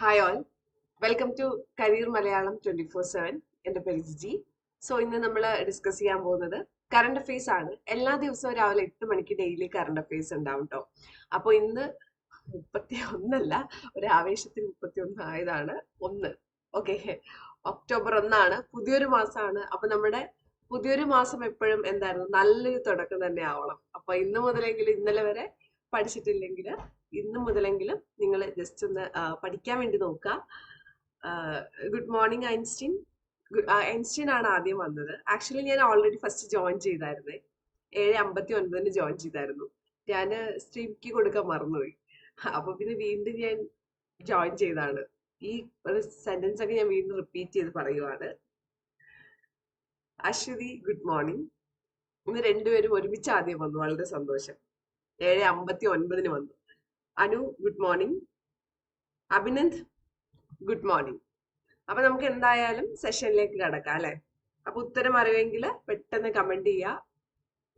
Hi all welcome to career Malayalam twenty four seven എന്റെ പേര് Jiji. So ഇന്ന് നമ്മൾ ഡിസ്കസ് ചെയ്യാൻ പോകുന്നത് കറണ്ട് അഫയേഴ്സ് ആണ്. എല്ലാ ദിവസവും രാവിലെ എട്ട് മണിക്ക് ഡെയിലി കറണ്ട് അഫയേഴ്സ് ഉണ്ടാവും കേട്ടോ അപ്പോൾ ഇന്ന് മുപ്പത്തി ഒന്നല്ല ഒരു ആവേശത്തിന് മുപ്പത്തി ഒന്ന് ആയതാണ് ഒന്ന്. ഓക്കെ ഒക്ടോബർ ഒന്നാണ്. പുതിയൊരു മാസമാണ് അപ്പൊ നമ്മുടെ പുതിയൊരു മാസം എപ്പോഴും എന്തായിരുന്നു? നല്ലൊരു തുടക്കം തന്നെ ആവണം. അപ്പൊ ഇന്ന് മുതലെങ്കിലും ഇന്നലെ വരെ പഠിച്ചിട്ടില്ലെങ്കിൽ ഇന്ന് മുതലെങ്കിലും നിങ്ങൾ ജസ്റ്റ് ഒന്ന് പഠിക്കാൻ വേണ്ടി നോക്കുക. Good morning Einstein. ഐൻസ്റ്റീൻ ആണ് ആദ്യം വന്നത്. ആക്ച്വലി ഞാൻ ഓൾറെഡി ഫസ്റ്റ് ജോയിൻ ചെയ്തായിരുന്നേ. ഏഴ് അമ്പത്തി ഒൻപതിന് ജോയിൻ ചെയ്തായിരുന്നു. ഞാൻ സ്ട്രീംക്ക് കൊടുക്കാൻ മറന്നുപോയി. അപ്പൊ പിന്നെ വീണ്ടും ഞാൻ ജോയിൻ ചെയ്താണ്. ഈ ഒരു സെന്റൻസ് ഒക്കെ ഞാൻ വീണ്ടും റിപ്പീറ്റ് ചെയ്ത് പറയുവാണ്. അശ്വതി ഗുഡ് മോർണിംഗ് ഇന്ന് രണ്ടുപേരും ഒരുമിച്ച് ആദ്യം വന്നു. വളരെ സന്തോഷം. ഏഴ് അമ്പത്തി ഒൻപതിന് വന്നു. Anu good morning Abhinand good morning അപ്പൊ നമുക്ക് എന്തായാലും സെഷനിലേക്ക് കടക്കാം അല്ലെ? അപ്പൊ ഉത്തരം അറിവെങ്കിൽ പെട്ടെന്ന് കമന്റ് ചെയ്യുക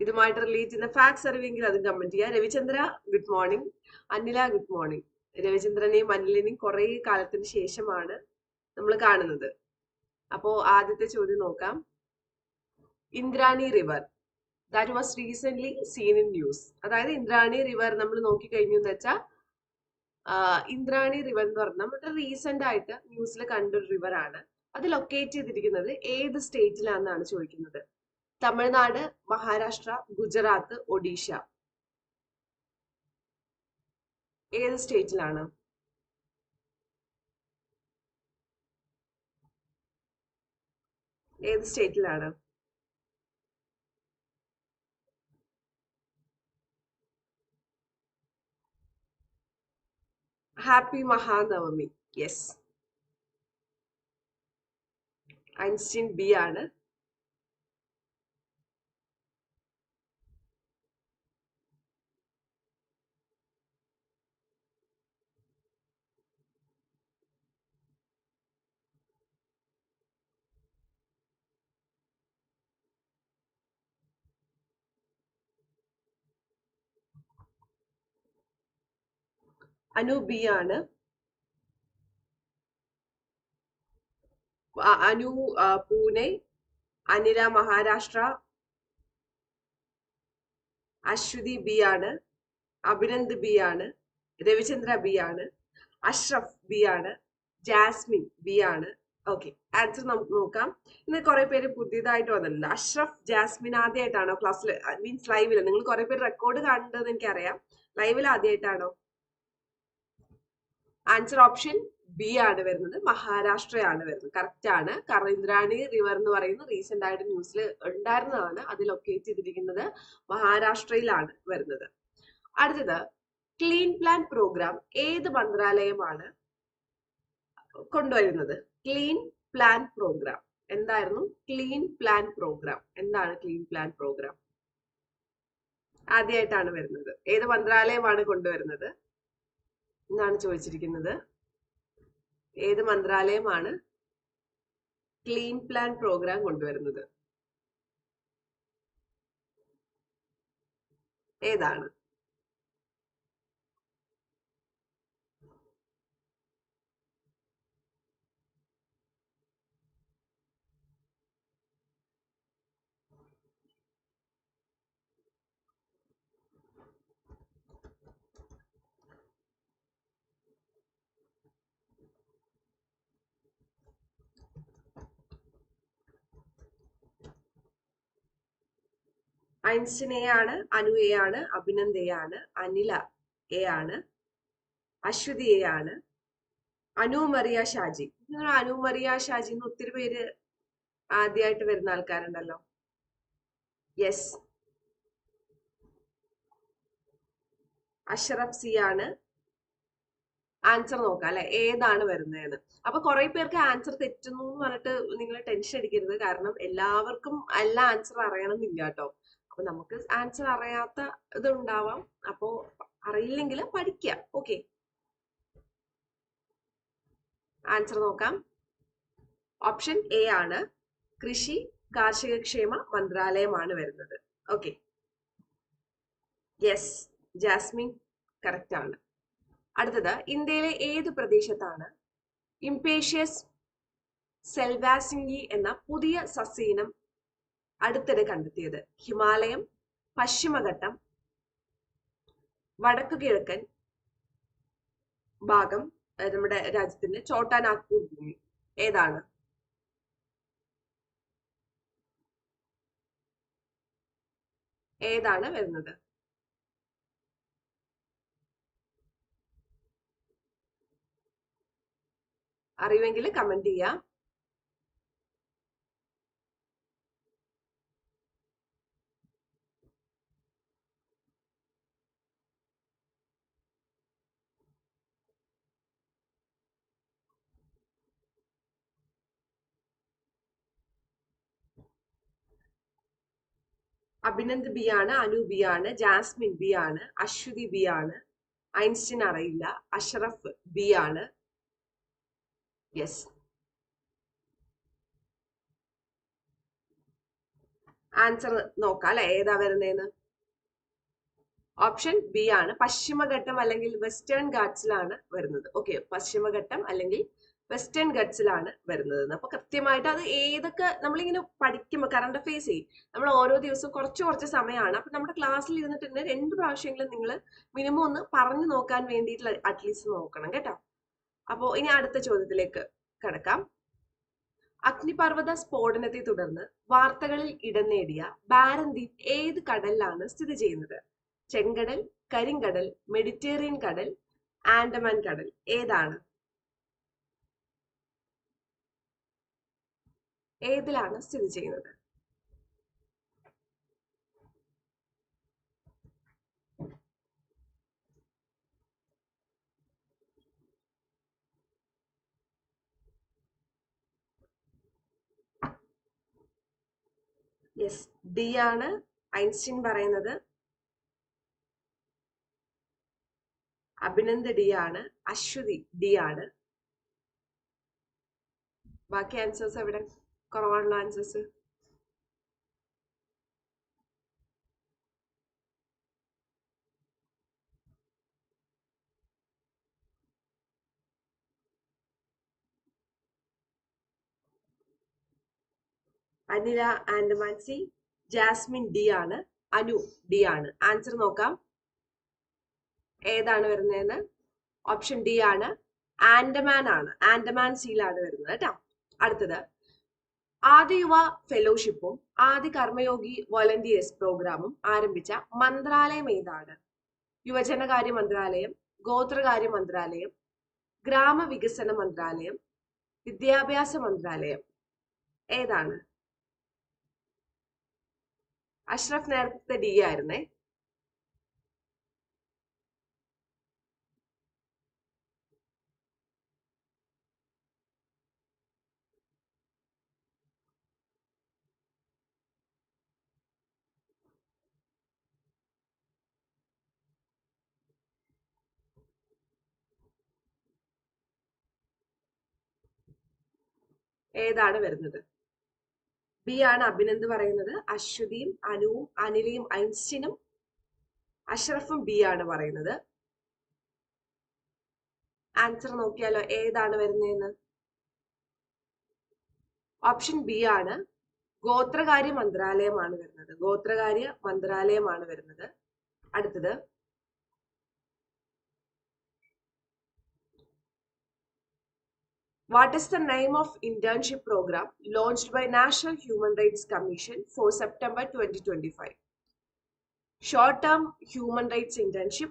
ഇതുമായിട്ട് റിലേറ്റ് ചെയ്യുന്ന ഫാക്ട്സ് അറിവെങ്കിൽ അതും കമന്റ് ചെയ്യുക Ravichandra good morning Anila good morning രവിചന്ദ്രനെയും അനിലിനെയും കുറെ കാലത്തിന് ശേഷമാണ് നമ്മൾ കാണുന്നത്. അപ്പോ ആദ്യത്തെ ചോദ്യം നോക്കാം. Indrani river that was recent seen in news അതായത് ഇന്ദ്രാണി റിവർ നമ്മൾ നോക്കിക്കഴിഞ്ഞു എന്ന് വെച്ചാൽ ഇന്ദ്രാണി റിവർ എന്ന് പറഞ്ഞാൽ നമ്മുടെ റീസെന്റ് ആയിട്ട് ന്യൂസിൽ കണ്ടൊരു റിവർ ആണ്. അത് ലൊക്കേറ്റ് ചെയ്തിരിക്കുന്നത് ഏത് സ്റ്റേറ്റിലാണെന്നാണ് ചോദിക്കുന്നത്? തമിഴ്നാട് മഹാരാഷ്ട്ര ഗുജറാത്ത് ഒഡീഷ. ഏത് സ്റ്റേറ്റിലാണ് ഏത് സ്റ്റേറ്റിലാണ് happy Mahanavami yes Einstein B ആണ്. അനു ബി ആണ്. അനു പൂനെ അനില മഹാരാഷ്ട്ര അശ്വതി ബി ആണ് അഭിനന്ദ് ബി ആണ് രവിചന്ദ്ര ബി ആണ് അഷ്റഫ് ബി ആണ് ജാസ്മിൻ ബി ആണ്. ഓക്കെ ആൻസർ നമുക്ക് നോക്കാം. ഇന്ന് കുറെ പേര് പുതിയതായിട്ട് വന്നിട്ടുണ്ട്. അഷ്റഫ് ജാസ്മിൻ ആദ്യമായിട്ടാണോ ക്ലാസ്സിൽ മീൻസ് ലൈവിൽ നിങ്ങൾ കുറെ പേര് റെക്കോർഡ് കാണുന്നത് എനിക്കറിയാം. ലൈവിൽ ആദ്യമായിട്ടാണോ ആൻസർ ഓപ്ഷൻ ബി ആണ് വരുന്നത്. മഹാരാഷ്ട്രയാണ് വരുന്നത്. കറക്റ്റ് ആണ്. കാരണം ഇന്ദ്രാണി റിവർ എന്ന് പറയുന്ന റീസെന്റ് ആയിട്ട് ന്യൂസിൽ ഉണ്ടായിരുന്നതാണ്. അത് ലൊക്കേറ്റ് ചെയ്തിരിക്കുന്നത് മഹാരാഷ്ട്രയിലാണ് വരുന്നത്. അടുത്തത് ക്ലീൻ പ്ലാൻ പ്രോഗ്രാം ഏത് മന്ത്രാലയമാണ് കൊണ്ടുവരുന്നത്? ക്ലീൻ പ്ലാൻ പ്രോഗ്രാം എന്തായിരുന്നു? ക്ലീൻ പ്ലാൻ പ്രോഗ്രാം എന്താണ് ക്ലീൻ പ്ലാൻ പ്രോഗ്രാം ആദ്യമായിട്ടാണ് വരുന്നത്. ഏത് മന്ത്രാലയമാണ് കൊണ്ടുവരുന്നത്? എന്നാണ് ചോദിച്ചിരിക്കുന്നത്. ഏത് മന്ത്രാലയമാണ് ക്ലീൻ പ്ലാൻ പ്രോഗ്രാം കൊണ്ടുവരുന്നത്? ഏതാണ്? ഐൻസ്റ്റീൻ എ ആണ് അനു എ ആണ് അഭിനന്ദ് എ ആണ് അനില എ ആണ് അശ്വതി എ ആണ് അനു മറിയ ഷാജി. നിങ്ങൾ അനു മറിയ ഷാജി എന്ന് ഒത്തിരി പേര് ആദ്യമായിട്ട് വരുന്ന ആൾക്കാരുണ്ടല്ലോ. യെസ് അഷറഫ് സി ആണ് ആൻസർ നോക്കാം അല്ലെ? ഏതാണ് വരുന്നതെന്ന്. അപ്പൊ കുറെ പേർക്ക് ആൻസർ തെറ്റുന്നു എന്ന് പറഞ്ഞിട്ട് നിങ്ങൾ ടെൻഷൻ അടിക്കരുത്. കാരണം എല്ലാവർക്കും എല്ലാ ആൻസർ അറിയണം എന്നില്ല കേട്ടോ. അപ്പൊ നമുക്ക് ആൻസർ അറിയാത്ത ഇത് ഉണ്ടാവാം അപ്പോ അറിയില്ലെങ്കിൽ പഠിക്കുക ഓക്കെ ആൻസർ നോക്കാം. ഓപ്ഷൻ എ ആണ് കൃഷി കാർഷിക ക്ഷേമ മന്ത്രാലയമാണ് വരുന്നത്. ഓക്കെ യെസ് ജാസ്മിൻ കറക്റ്റ് ആണ്. അടുത്തത് ഇന്ത്യയിലെ ഏത് പ്രദേശത്താണ് ഇംപേഷ്യസ് സെൽവാസിംഗി എന്ന പുതിയ സസ്യയിനം അടുത്തിടെ കണ്ടെത്തിയത്. ഹിമാലയം പശ്ചിമഘട്ടം വടക്കു കിഴക്കൻ ഭാഗം നമ്മുടെ രാജ്യത്തിന്റെ ചോട്ടാനാഗ്പൂർ ഭൂമി. ഏതാണ്? ഏതാണ് വരുന്നത്? അറിയുമെങ്കിൽ കമന്റ് ചെയ്യാം. അഭിനന്ദ് ബി ആണ് അനു ബി ആണ് ജാസ്മിൻ ബി ആണ് അശ്വതി ബി ആണ് ഐൻസ്റ്റീൻ അറിയില്ല അഷറഫ് ബി ആണ്. യെസ് ആൻസർ നോക്കാം അല്ലെ? ഏതാ വരുന്നതെന്ന് ഓപ്ഷൻ ബി ആണ്. പശ്ചിമഘട്ടം അല്ലെങ്കിൽ വെസ്റ്റേൺ ഗാറ്റ്സിലാണ് വരുന്നത്. ഓക്കെ പശ്ചിമഘട്ടം അല്ലെങ്കിൽ വെസ്റ്റേൺ ഗട്ട്സിലാണ് വരുന്നത്. അപ്പൊ കൃത്യമായിട്ട് അത് ഏതൊക്കെ നമ്മളിങ്ങനെ പഠിക്കുമ്പോൾ കറണ്ട് അഫയേഴ്സ് ചെയ്യും നമ്മൾ ഓരോ ദിവസവും കുറച്ച് കുറച്ച് സമയമാണ്. അപ്പൊ നമ്മുടെ ക്ലാസ്സിൽ ഇരുന്നിട്ട് തന്നെ രണ്ട് പ്രാവശ്യമെങ്കിലും നിങ്ങൾ മിനിമം ഒന്ന് പറഞ്ഞു നോക്കാൻ വേണ്ടിയിട്ടുള്ള അറ്റ്ലീസ്റ്റ് നോക്കണം കേട്ടോ. അപ്പോ ഇനി അടുത്ത ചോദ്യത്തിലേക്ക് കിടക്കാം. അഗ്നിപർവത സ്ഫോടനത്തെ തുടർന്ന് വാർത്തകളിൽ ഇടം നേടിയ ബാരൻദ്വീപ് ഏത് കടലിലാണ് സ്ഥിതി ചെയ്യുന്നത്? ചെങ്കടൽ കരിങ്കടൽ മെഡിറ്റേറിയൻ കടൽ ആൻഡമാൻ കടൽ ഏതാണ്? ഏതിലാണ് സ്ഥിതി ചെയ്യുന്നത്? യെസ് ഡി ആണ് ഐൻസ്റ്റീൻ പറയുന്നത്. അഭിനന്ദ് ഡി ആണ് അശ്വതി ഡി ആണ്. ബാക്കി ആൻസേഴ്സ് എവിടെ? കുറവാണല്ലോ answers Anila and Mansi Jasmine D ആണ് അനു ഡി ആണ്. ആൻസർ നോക്കാം. ഏതാണ് വരുന്നതെന്ന്? ഓപ്ഷൻ ഡി ആണ്. ആൻഡമാൻ ആണ്. ആൻഡമാൻ സീലാണ് വരുന്നത് കേട്ടോ. അടുത്തത്. ആദ്യ യുവ ഫെലോഷിപ്പും ആദ്യ കർമ്മയോഗി വോളണ്ടിയേഴ്സ് പ്രോഗ്രാമും ആരംഭിച്ച മന്ത്രാലയം ഏതാണ്? യുവജനകാര്യ മന്ത്രാലയം ഗോത്രകാര്യ മന്ത്രാലയം ഗ്രാമവികസന മന്ത്രാലയം വിദ്യാഭ്യാസ മന്ത്രാലയം. ഏതാണ്? അഷ്റഫ് നേരത്തെ ഡി ആയിരുന്നേ. ഏതാണ് വരുന്നത്? ബി ആണ് അഭിനന്ദ് പറയുന്നത്. അശ്വതിയും അനുവും അനിലയും ഐൻസ്റ്റീനും അഷറഫും ബി ആണ് പറയുന്നത്. ആൻസർ നോക്കിയാലോ ഏതാണ് വരുന്നതെന്ന് ഓപ്ഷൻ ബി ആണ്. ഗോത്രകാര്യ മന്ത്രാലയമാണ് വരുന്നത്. ഗോത്രകാര്യ മന്ത്രാലയമാണ് വരുന്നത്. അടുത്തത് What is the name of internship program launched by National Human Rights Commission for September 2025? Short-term human rights internship,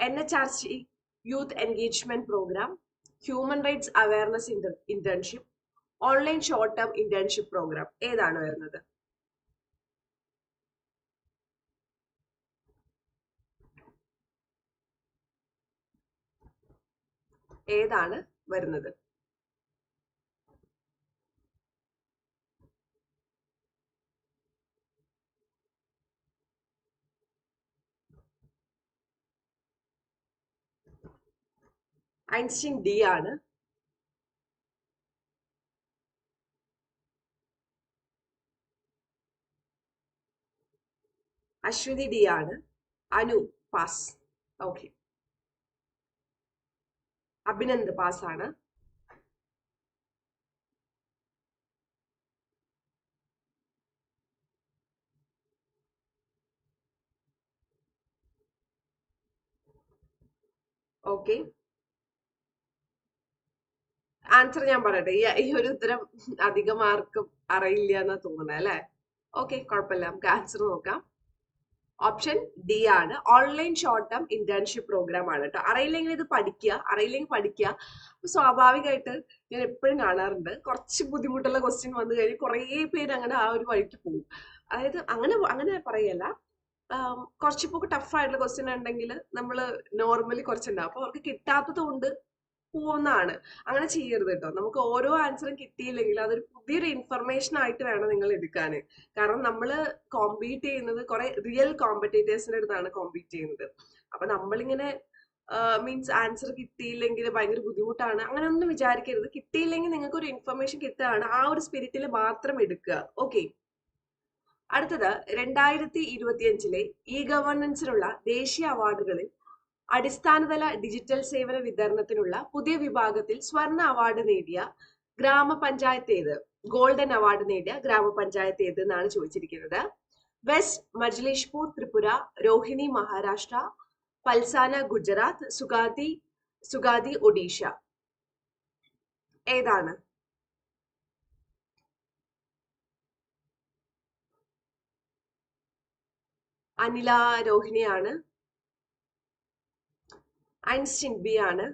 NHRC Youth Engagement Program, Human Rights Awareness Internship, Online Short-term Internship Program. ഏതാണ് വരുന്നത് ഏതാണ് വരുന്നത്. Einstein D ആണ്. Aswathy D ആണ്. Anu pass okay Abhinand പാസ്സാണ് okay. Answer ഞാൻ പറയട്ടെ. ഈ ഒരു ഉത്തരം അധികം ആർക്കും അറിയില്ല എന്നാ തോന്നുന്നത് അല്ലെ? ഓക്കെ കുഴപ്പമില്ല. നമുക്ക് ആൻസർ നോക്കാം. ഓപ്ഷൻ ഡി ആണ്. Online short term internship programme ആണ് കേട്ടോ അറിയില്ലെങ്കിൽ ഇത് പഠിക്കുക. അറിയില്ലെങ്കിൽ പഠിക്കുക. അപ്പൊ സ്വാഭാവികമായിട്ട് ഞാൻ എപ്പോഴും കാണാറുണ്ട്. കുറച്ച് ബുദ്ധിമുട്ടുള്ള ക്വസ്റ്റ്യൻ വന്നു കഴിഞ്ഞാൽ കുറേ പേര് അങ്ങനെ ആ ഒരു വഴിക്ക് പോകും. അതായത് അങ്ങനെ അങ്ങനെ പറയല്ല. കുറച്ച് കുറച്ചിപ്പോ ടഫ് ആയിട്ടുള്ള ക്വസ്റ്റ്യൻ ഉണ്ടെങ്കിൽ നമ്മൾ നോർമലി കുറച്ചുണ്ടാവും. അപ്പൊ അവർക്ക് കിട്ടാത്തത് കൊണ്ട് പോകുന്നതാണ് അങ്ങനെ ചെയ്യരുത് കേട്ടോ നമുക്ക് ഓരോ ആൻസറും കിട്ടിയില്ലെങ്കിൽ അതൊരു പുതിയൊരു ഇൻഫർമേഷൻ ആയിട്ട് വേണം നിങ്ങൾ എടുക്കാൻ കാരണം നമ്മൾ കോമ്പീറ്റ് ചെയ്യുന്നത് കുറെ റിയൽ കോമ്പറ്റേറ്റേഴ്സിന്റെ അടുത്താണ് കോമ്പീറ്റ് ചെയ്യുന്നത്. അപ്പൊ നമ്മളിങ്ങനെ മീൻസ് ആൻസർ കിട്ടിയില്ലെങ്കിൽ ഭയങ്കര ബുദ്ധിമുട്ടാണ്. അങ്ങനെ ഒന്നും വിചാരിക്കരുത്. കിട്ടിയില്ലെങ്കിൽ നിങ്ങൾക്ക് ഒരു ഇൻഫർമേഷൻ കിട്ടുകയാണ്. ആ ഒരു സ്പിരിറ്റിൽ മാത്രം എടുക്കുക. ഓക്കെ അടുത്തത് രണ്ടായിരത്തി ഇരുപത്തിയഞ്ചിലെ ഇ ഗവേണൻസിനുള്ള ദേശീയ അവാർഡുകളിൽ അടിസ്ഥാനതല ഡിജിറ്റൽ സേവന വിതരണത്തിനുള്ള പുതിയ വിഭാഗത്തിൽ സ്വർണ അവാർഡ് നേടിയ ഗ്രാമപഞ്ചായത്ത് ഏത്? ഗോൾഡൻ അവാർഡ് നേടിയ ഗ്രാമപഞ്ചായത്ത് ഏത് എന്നാണ് ചോദിച്ചിരിക്കുന്നത്. വെസ്റ്റ് മജ്ലിഷ്പൂർ ത്രിപുര രോഹിണി മഹാരാഷ്ട്ര പൽസാന ഗുജറാത്ത് സുഗാദി സുഗാദി ഒഡീഷ ഏതാണ്? അനില രോഹിണിയാണ്. ഐൻസ്റ്റീൻ ബി ആണ്.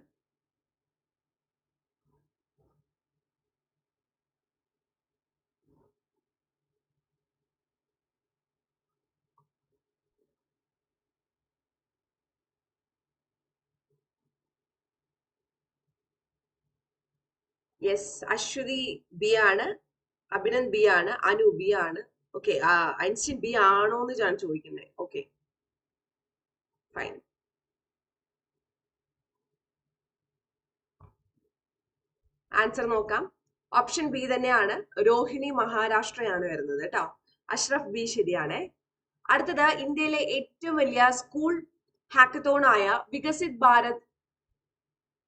യെസ് അശ്വതി ബി ആണ് അഭിനന്ദ് ബി ആണ് അനു ബി ആണ്. ഓക്കെ ഐൻസ്റ്റീൻ ബി ആണോ എന്ന് ഞാൻ ചോദിക്കുന്നത് ഓക്കെ ഫൈൻ ആൻസർ നോക്കാം. ഓപ്ഷൻ ബി തന്നെയാണ്. രോഹിണി മഹാരാഷ്ട്രയാണ് വരുന്നത് കേട്ടോ. അഷ്റഫ് ബി ശരിയാണ്. അടുത്തത് ഇന്ത്യയിലെ ഏറ്റവും വലിയ സ്കൂൾ ഹാക്കത്തോൺ ആയ വികസിത് ഭാരത്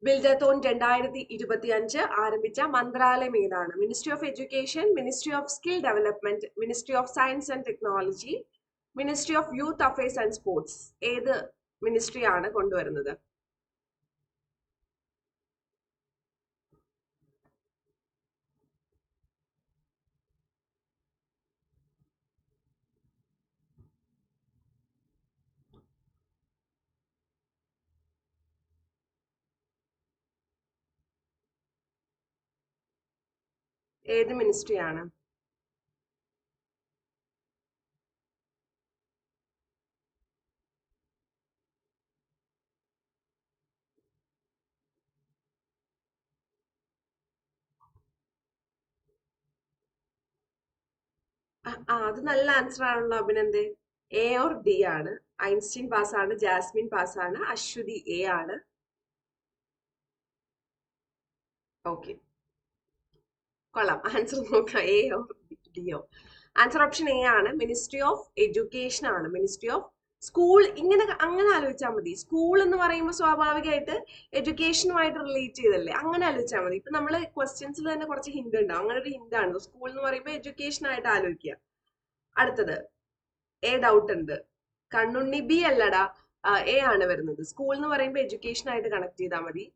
ബിൽഡത്തോൺ രണ്ടായിരത്തി ഇരുപത്തി അഞ്ച് ആരംഭിച്ച മന്ത്രാലയം ഏതാണ്? Ministry of education ministry of skill development ministry of science and technology ministry of youth affairs and sports ഏത് മിനിസ്ട്രി ആണ് കൊണ്ടുവരുന്നത്? ഏത് മിനിസ്ട്രിയാണ് ആ അത് നല്ല ആൻസർ ആണല്ലോ അഭിനന്ദേ. എ ഓർ ഡി ആണ്. ഐൻസ്റ്റീൻ പാസ്സാണ് ജാസ്മിൻ പാസ്സാണ് അശ്വതി എ ആണ്. ഓക്കെ കൊള്ളാം. ആൻസർ നോക്കാം. എ ഡിയോ ആൻസർ ഓപ്ഷൻ എ ആണ്. മിനിസ്ട്രി ഓഫ് എഡ്യൂക്കേഷൻ ആണ്. മിനിസ്ട്രി ഓഫ് സ്കൂൾ ഇങ്ങനെ അങ്ങനെ ആലോചിച്ചാൽ മതി. സ്കൂൾ എന്ന് പറയുമ്പോൾ സ്വാഭാവികമായിട്ട് എഡ്യൂക്കേഷനുമായിട്ട് റിലേറ്റ് ചെയ്തല്ലേ? അങ്ങനെ ആലോചിച്ചാൽ മതി. ഇപ്പൊ നമ്മൾ ക്വസ്റ്റ്യൻസിൽ തന്നെ കുറച്ച് ഹിന്റ് ഉണ്ടാവും അങ്ങനെ ഒരു ഹിന്റ് ആണ്. സ്കൂൾ എന്ന് പറയുമ്പോൾ എഡ്യൂക്കേഷൻ ആയിട്ട് ആലോചിക്കുക അടുത്തത്. എ ഡൗട്ട് ഉണ്ട്. കണ്ണുണ്ണി ബി അല്ലടാ. എ ആണ് വരുന്നത്. സ്കൂൾ എന്ന് പറയുമ്പോൾ എഡ്യൂക്കേഷൻ ആയിട്ട് കണക്ട് ചെയ്താൽ മതി.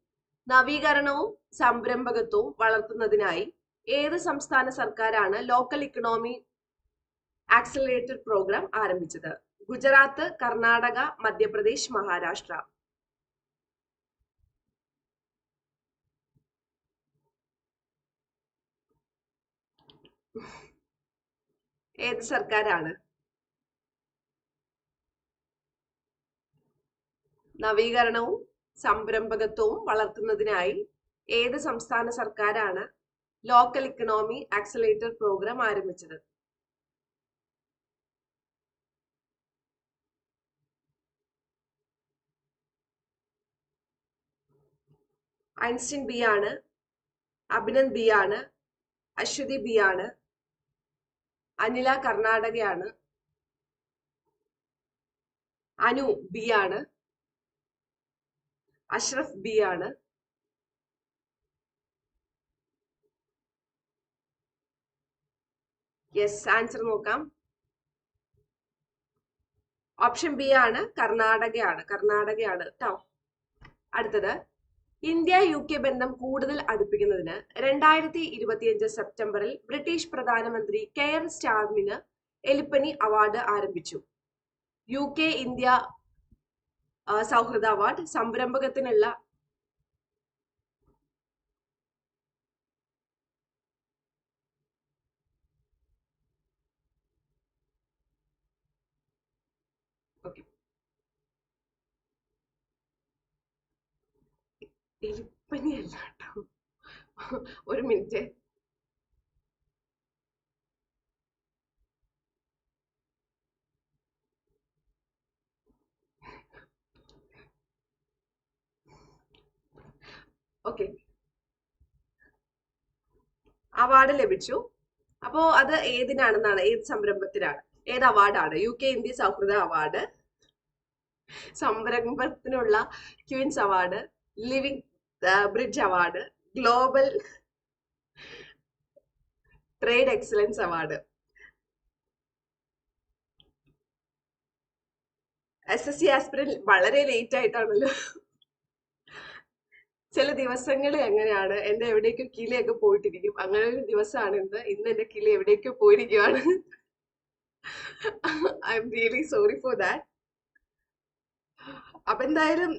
നവീകരണവും സംരംഭകത്വവും വളർത്തുന്നതിനായി ഏത് സംസ്ഥാന സർക്കാരാണ് ലോക്കൽ ഇക്കണോമി ആക്സലേറ്റഡ് പ്രോഗ്രാം ആരംഭിച്ചത്? ഗുജറാത്ത് കർണാടക മധ്യപ്രദേശ് മഹാരാഷ്ട്ര. ഏത് സർക്കാരാണ്? നവീകരണവും സംരംഭകത്വവും വളർത്തുന്നതിനായി ഏത് സംസ്ഥാന സർക്കാരാണ് ലോക്കൽ ഇക്കണോമി ആക്സലേറ്റർ പ്രോഗ്രാം ആരംഭിച്ചത്? ഐൻസ്റ്റീൻ ബി ആണ് അഭിനന്ദ് ബി ആണ് അശ്വതി ബി ആണ് അനില കർണാടകയാണ് അനു ബി ആണ് അഷ്റഫ് ബി ആണ് യെസ് ആൻസർ നോക്കാം. ഓപ്ഷൻ ബി ആണ് കർണാടകയാണ്. കർണാടകയാണ് കേട്ടോ അടുത്തത്. ഇന്ത്യ യു കെ ബന്ധം കൂടുതൽ അടുപ്പിക്കുന്നതിന് രണ്ടായിരത്തി ഇരുപത്തിയഞ്ച് സെപ്റ്റംബറിൽ ബ്രിട്ടീഷ് പ്രധാനമന്ത്രി കെയർ സ്റ്റാർമിന് എലിപ്പനി അവാർഡ് ആരംഭിച്ചു. യു കെ ഇന്ത്യ സൗഹൃദ അവാർഡ് സംരംഭകത്തിനുള്ള ഓക്കെ എലിപ്പനിയല്ല കേട്ടോ ഒരു മിനിറ്റ് ഓക്കെ അവാർഡ് ലഭിച്ചു. അപ്പോ അത് ഏതിനാണെന്നാണ്? ഏത് സംരംഭത്തിനാണ്? ഏത് അവാർഡാണ്? യു കെ ഇന്ത്യ സൗഹൃദ award സംരംഭത്തിനുള്ള Queen's award living bridge award global trade excellence award S S C aspirant വളരെ ലേറ്റ് ആയിട്ടാണല്ലോ. ചില ദിവസങ്ങൾ എങ്ങനെയാണ്? എന്റെ എവിടേക്കോ കിളിയൊക്കെ പോയിട്ടിരിക്കും. അങ്ങനെ ഒരു ദിവസമാണ് ഇന്ന്. ഇന്ന് എന്റെ കിളി എവിടേക്കോ പോയിരിക്കുവാണ്. I'm really sorry for that അപ്പൊ എന്തായാലും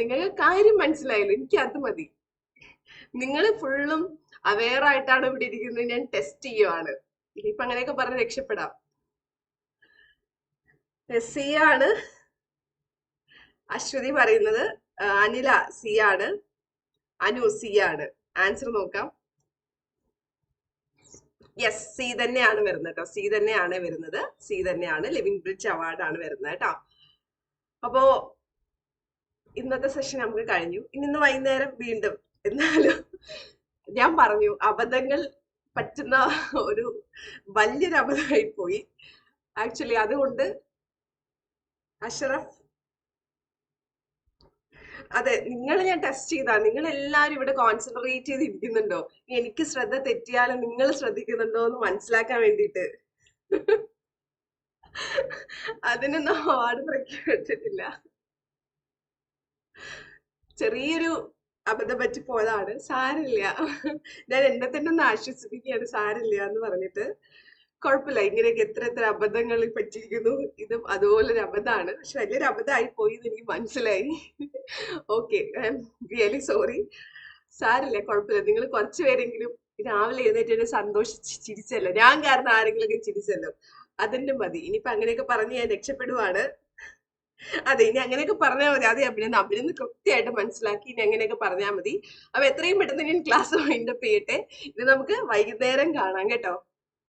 നിങ്ങൾക്ക് കാര്യം മനസ്സിലായല്ലോ. എനിക്ക് അത് മതി. നിങ്ങൾ ഫുള്ളും അവെയർ ആയിട്ടാണ് ഇവിടെ ഇരിക്കുന്നത്. ഞാൻ ടെസ്റ്റ് ചെയ്യുവാണ്. ഇനിയിപ്പൊ അങ്ങനെയൊക്കെ പറഞ്ഞ് രക്ഷപ്പെടാം. സി ആണ് അശ്വതി പറയുന്നത്. അനില സി ആണ്. അനു സി ആണ്. ആൻസർ നോക്കാം. യെസ് സി തന്നെയാണ് വരുന്നത് കേട്ടോ സി തന്നെയാണ് വരുന്നത്. സി തന്നെയാണ് ലിവിംഗ് ബ്രിഡ്ജ് അവാർഡ് ആണ് വരുന്നത് കേട്ടോ അപ്പോ ഇന്നത്തെ സെഷൻ നമുക്ക് കഴിഞ്ഞു. ഇനി ഇന്ന് വൈകുന്നേരം വീണ്ടും എന്നാലും ഞാൻ പറഞ്ഞു അബദ്ധങ്ങൾ പറ്റുന്ന ഒരു വലിയൊരു അബദ്ധമായി പോയി. ആക്ച്വലി അതുകൊണ്ട് അഷറഫ് അതെ നിങ്ങൾ ഞാൻ ടെസ്റ്റ് ചെയ്താ. നിങ്ങൾ എല്ലാരും ഇവിടെ കോൺസെൻട്രേറ്റ് ചെയ്ത് ഇരിക്കുന്നുണ്ടോ എനിക്ക് ശ്രദ്ധ തെറ്റിയാലും നിങ്ങൾ ശ്രദ്ധിക്കുന്നുണ്ടോ എന്ന് മനസ്സിലാക്കാൻ വേണ്ടിട്ട് അതിനൊന്നും അവാർഡ് പ്രഖ്യാപിച്ചിട്ടില്ല. ചെറിയൊരു അബദ്ധം പറ്റി പോയതാണ്. സാരില്ല ഞാൻ എന്നെ തന്നെ ഒന്ന് ആശ്വസിപ്പിക്കുകയാണ്. സാരില്ല എന്ന് പറഞ്ഞിട്ട്. കുഴപ്പമില്ല. ഇങ്ങനെയൊക്കെ എത്ര എത്ര അബദ്ധങ്ങൾ പറ്റിയിരിക്കുന്നു. ഇതും അതുപോലൊരു അബദ്ധമാണ്. പക്ഷെ വലിയൊരു അബദ്ധമായി പോയി എന്ന് എനിക്ക് മനസ്സിലായി. Okay. I'm really sorry സാരില്ല കുഴപ്പമില്ല. നിങ്ങൾ കുറച്ച് പേരെങ്കിലും രാവിലെ എഴുന്നേറ്റ് സന്തോഷിച്ച് ചിരിച്ചല്ലോ. ഞാൻ കാരണം ആരെങ്കിലുമൊക്കെ ചിരിച്ചല്ലോ. അതിന്റെ മതി. ഇനിയിപ്പൊ അങ്ങനെയൊക്കെ പറഞ്ഞ് ഞാൻ രക്ഷപ്പെടുവാണ്. അതെ ഇനി അങ്ങനെയൊക്കെ പറഞ്ഞാൽ മതി. അതെ അഭിനന്ദ. അഭിനന്ദ് കൃത്യമായിട്ട് മനസ്സിലാക്കി ഇനി അങ്ങനെയൊക്കെ പറഞ്ഞാൽ മതി. അപ്പൊ എത്രയും പെട്ടെന്ന് ഞാൻ ക്ലാസ് വൈൻഡപ്പ് ചെയ്യട്ടെ. ഇത് നമുക്ക് വൈകുന്നേരം കാണാം കേട്ടോ.